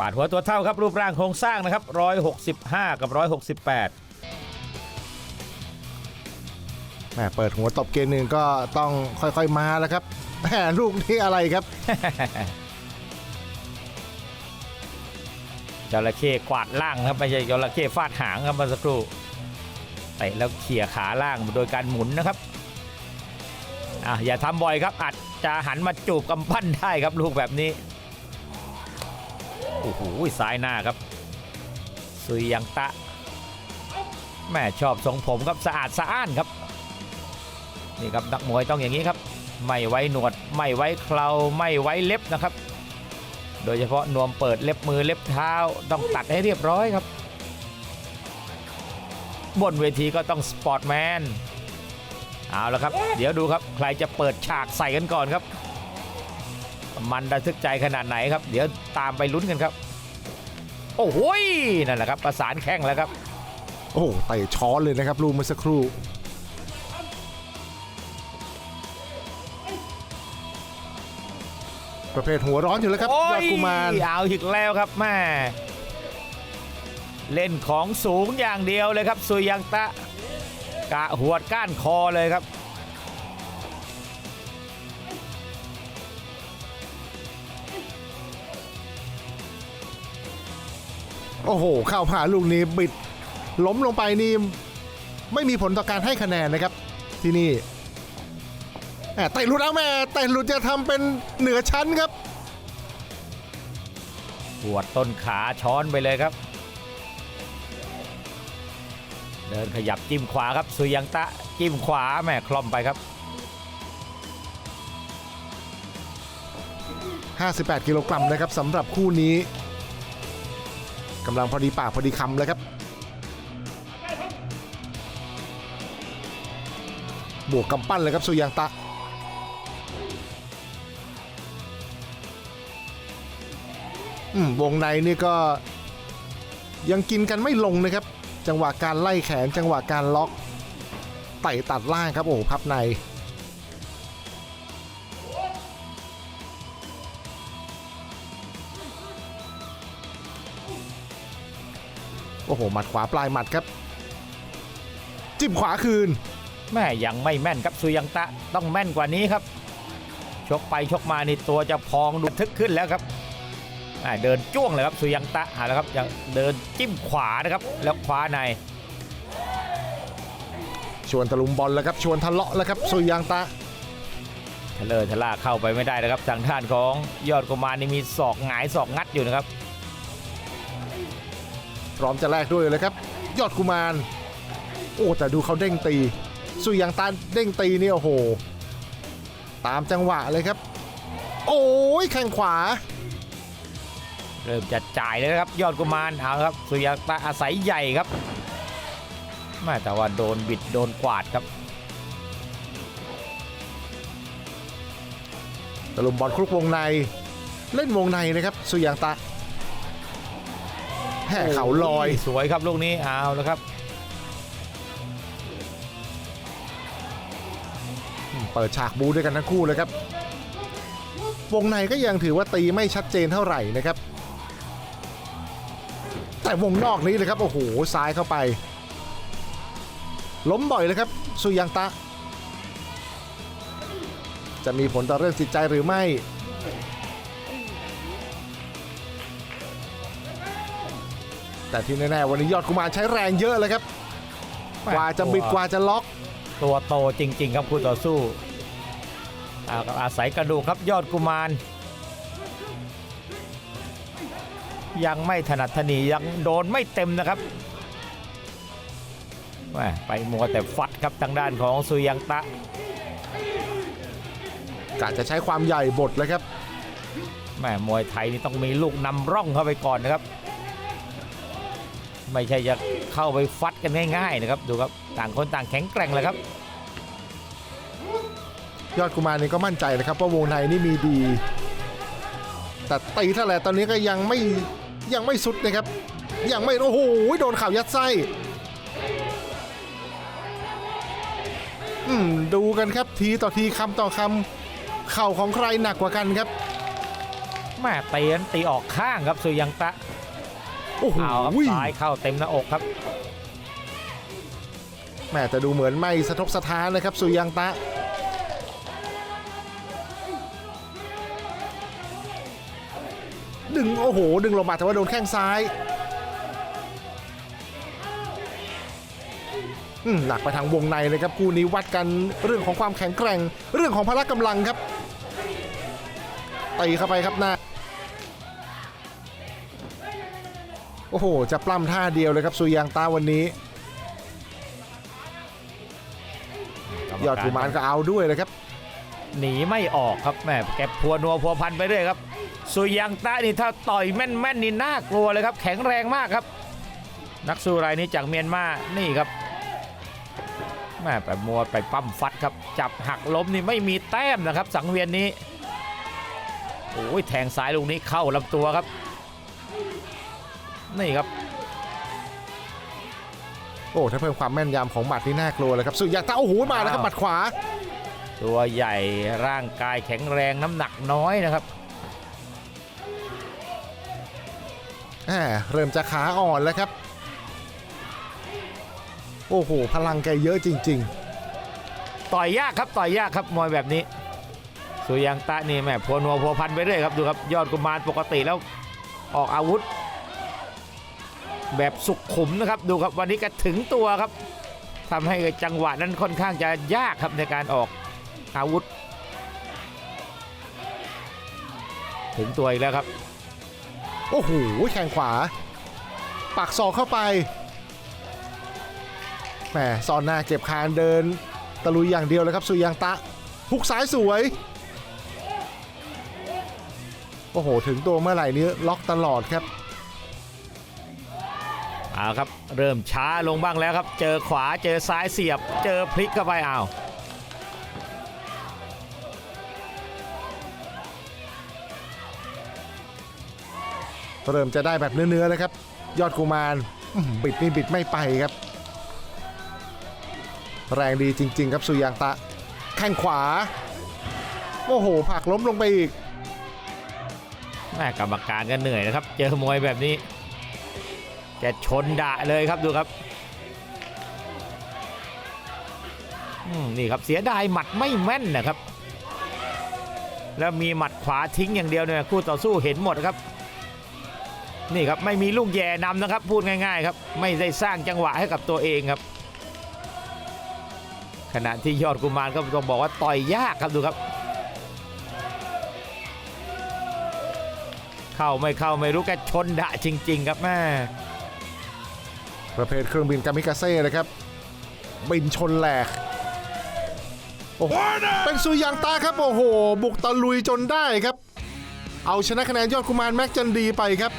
ปาดหัวตัวเท่าครับรูปร่างโครงสร้างนะครับ165 กับ 168แหม่เปิดหัวตบเกมหนึ่งก็ต้องค่อยๆมาแล้วครับแหมลูกนี่อะไรครับ จระเข้กวาดล่างครับไม่ใช่จระเข้ฟาดหางครับเมื่อสักครู่เตะแล้วเขี่ยขาล่างโดยการหมุนนะครับอะอย่าทำบ่อยครับอาจจะหันมาจูบกำปั้นได้ครับลูกแบบนี้โอ้โหซ้ายหน้าครับซุยยังตะแม่ชอบทรงผมครับสะอาดสะอ้านครับนี่ครับนักมวยต้องอย่างนี้ครับ ไม่ไว้หนวดไม่ไว้เคราไม่ไว้เล็บนะครับ โดยเฉพาะนวมเปิดเล็บมือเล็บเท้าต้องตัดให้เรียบร้อยครับ บนเวทีก็ต้องสปอร์ตแมนเอาละครับ เดี๋ยวดูครับ ใครจะเปิดฉากใส่กันก่อนครับ มันระทึกใจขนาดไหนครับ เดี๋ยวตามไปลุ้นกันครับ โอ้โหยนั่นแหละครับประสานแข้งแล้วครับ โอ้โหเตะช้อนเลยนะครับลูกเมื่อสักครู่ประเภทหัวร้อนอยู่แล้วครับโอ้ยอดกุมารเอาอีกแล้วครับแม่เล่นของสูงอย่างเดียวเลยครับซุยยังตะ กะหวดก้านคอเลยครับ โอ้โห เข้าผ่าลูกนี้บิดล้มลงไปนี่ไม่มีผลต่อการให้คะแนนนะครับ ที่นี่แหม่เตะหลุดเอาแม่เตะหลุดจะทำเป็นเหนือชั้นครับปวดต้นขาช้อนไปเลยครับ เดินขยับจิ้มขวาครับสุยังตะจิ้มขวาแม่คล่อมไปครับ 58 กิโลกรัมนะครับสำหรับคู่นี้ กำลังพอดีปากพอดีคำเลยครับ บวกกำปั้นเลยครับสุยังตะ อืมวงในนี่ก็ยังกินกันไม่ลงนะครับ จังหวะการไล่แขนจังหวะการล็อกไต่ตัดล่างครับโอ้พับใน โอ้โหหมัดขวาปลายหมัดครับ จิ้มขวาคืนแม่ยังไม่แม่นครับสุยังตะต้องแม่นกว่านี้ครับ ชกไปชกมานี่ตัวจะพองดูทึกขึ้นแล้วครับอ่าเดินจ้วงเลยครับสุยังตะเอาละครับยังเดินจิ้มขวานะครับ แล้วขวาในชวนตะลุมบอลแล้วครับชวนทะเลาะแล้วครับสุยังตะทะเลอทะล่าเข้าไปไม่ได้นะครับทางด้านของยอดกุมารนี่มีศอกหงายศอกงัดอยู่นะครับ พร้อมจะแลกด้วยเลยครับ ยอดกุมาร โอ้แต่ดูเขาเด้งตี สุยังตาเด้งตีนี่โอ้โห ตามจังหวะเลยครับ โอ้ยแข้งขวา เริ่มจะจ่ายเลยนะครับ ยอดกุมารเอาละครับ สุริยตะอาศัยใหญ่ครับแม่แต่ว่าโดนบิดโดนกวาดครับตะลุมบอลคลุกวงใน เล่นวงในนะครับสุยังตะ แห่เขาลอย สวยครับลูกนี้เอาแล้วครับ เปิดฉากบูด้วยกันทั้งคู่เลยครับ วงในก็ยังถือว่าตีไม่ชัดเจนเท่าไหร่นะครับ แต่วงนอกนี้เลยครับโอ้โหซ้ายเข้าไป ล้มบ่อยเลยครับสุยังตะ จะมีผลต่อเรื่องจิตใจหรือไม่ แต่ที่แน่ๆวันนี้ยอดกุมารใช้แรงเยอะเลยครับ กว่าจะบิดกว่าจะล็อก ตัวโตจริง ๆ ครับคู่ต่อสู้เอาครับอาศัยกระดูกครับยอดกุมาร ยังไม่ถนัดถนียังโดนไม่เต็มนะครับแม่ไปมัวแต่ฟัดครับทางด้านของสุยังตะกาจะใช้ความใหญ่บทเลยครับแม่มวยไทยนี่ต้องมีลูกนำร่องเข้าไปก่อนนะครับ ไม่ใช่จะเข้าไปฟัดกันง่ายๆนะครับดูครับต่างคนต่างแข็งแกร่งเลยครับ ยอดกุมารนี่ก็มั่นใจนะครับว่าวงในนี่มีดี แต่ตีเท่าไหร่ตอนนี้ก็ยังไม่ยังไม่สุดนะครับ ยังไม่โอ้โหโดนข่าวยัดไส้อืมดูกันครับทีต่อทีคำต่อคำเข่าของใครหนักกว่ากันครับแม่เตียนตีออกข้างครับสุยังตะ โอ้โหเอาครับซ้ายเข้าเต็มหน้าอกครับ แม่แต่ดูเหมือนไม่สะทกสะท้านนะครับสุยังตะ ดึงโอ้โห ดึงลงมาแต่ว่าโดนแข้งซ้ายอืมหนักไปทางวงในเลยครับคู่นี้วัดกันเรื่องของความแข็งแกร่ง เรื่องของพละกำลังครับตีเข้าไปครับหน้า โอ้โห จะปล้ำท่าเดียวเลยครับสุยางตาวันนี้ ยอดกุมารก็เอาด้วยเลยครับ หนีไม่ออกครับแม่แกพัวนัวพัวพันไปเรื่อยครับสุยังตะนี่ถ้าต่อยแม่นแม่นๆนี่น่ากลัวเลยครับ แข็งแรงมากครับ นักสู้รายนี้จากเมียนมานี่ครับแม่ไปมัวไปปั้มฟัดครับ จับหักล้มนี่ไม่มีแต้มนะครับ สังเวียนนี้โอ้ยแทงซ้ายลูกนี้เข้าลำตัวครับ นี่ครับ โอ้ถ้าเพิ่มความแม่นยำของหมัดนี่น่ากลัวเลยครับสุยางตาโอ้โหมาแล้วครับหมัดขวา ตัวใหญ่ร่างกายแข็งแรงน้ำหนักน้อยนะครับแหมเริ่มจะขาอ่อนแล้วครับ โอ้โห พลังแกเยอะจริงต่อยยากครับต่อยยากครับมวยแบบนี้ สุยังตะนี่แม่พัวนัวพัวพันไปเรื่อยครับดูครับยอดกุมารปกติแล้วออกอาวุธ แบบสุขขุมนะครับดูครับวันนี้ก็ถึงตัวครับทำให้จังหวะนั้นค่อนข้างจะยากครับในการออกอาวุธ ถึงตัวอีกแล้วครับ โอ้โหแข้งขวา ปักศอกเข้าไปแหมซอนหน้าเก็บคานเดิน ตะลุยอย่างเดียวเลยครับสุยางตะหุกซ้ายสวยโอ้โห ถึงตัวเมื่อไหร่นี้ล็อกตลอดครับ เอาครับ เริ่มช้าลงบ้างแล้วครับ เจอขวาเจอซ้ายเสียบ เจอพลิกเข้าไปเอาวเริ่มจะได้แบบเนื้อๆแล้วครับ ยอดกุมารอื้อหือบิดนี่บิดไม่ไปครับ แรงดีจริง ๆ ครับสุยางตะแข้งขวา โอ้โหผลักล้มลงไปอีกแม่กรรมการก็เหนื่อยนะครับ เจอมวยแบบนี้ แกชนดะเลยครับดูครับนี่ครับเสียดายหมัดไม่แม่นนะครับ แล้วมีหมัดขวาทิ้งอย่างเดียวเนี่ยคู่ต่อสู้เห็นหมดครับ นี่ครับไม่มีลูกแย่นำนะครับ พูดง่ายๆครับ ไม่ได้สร้างจังหวะให้กับตัวเองครับ ขณะที่ยอดกุมารก็ต้องบอกว่าต่อยยากครับดูครับ เข้าไม่เข้าไม่รู้แกชนดะจริง ๆ ครับแม่ ประเภทเครื่องบินกามิกาเซ่นะครับ บินชนแหลกโอ้โหเป็นสุยางตาครับ โอ้โห บุกตะลุยจนได้ครับ เอาชนะคะแนนยอดกุมารแม็กจันดีไปครับ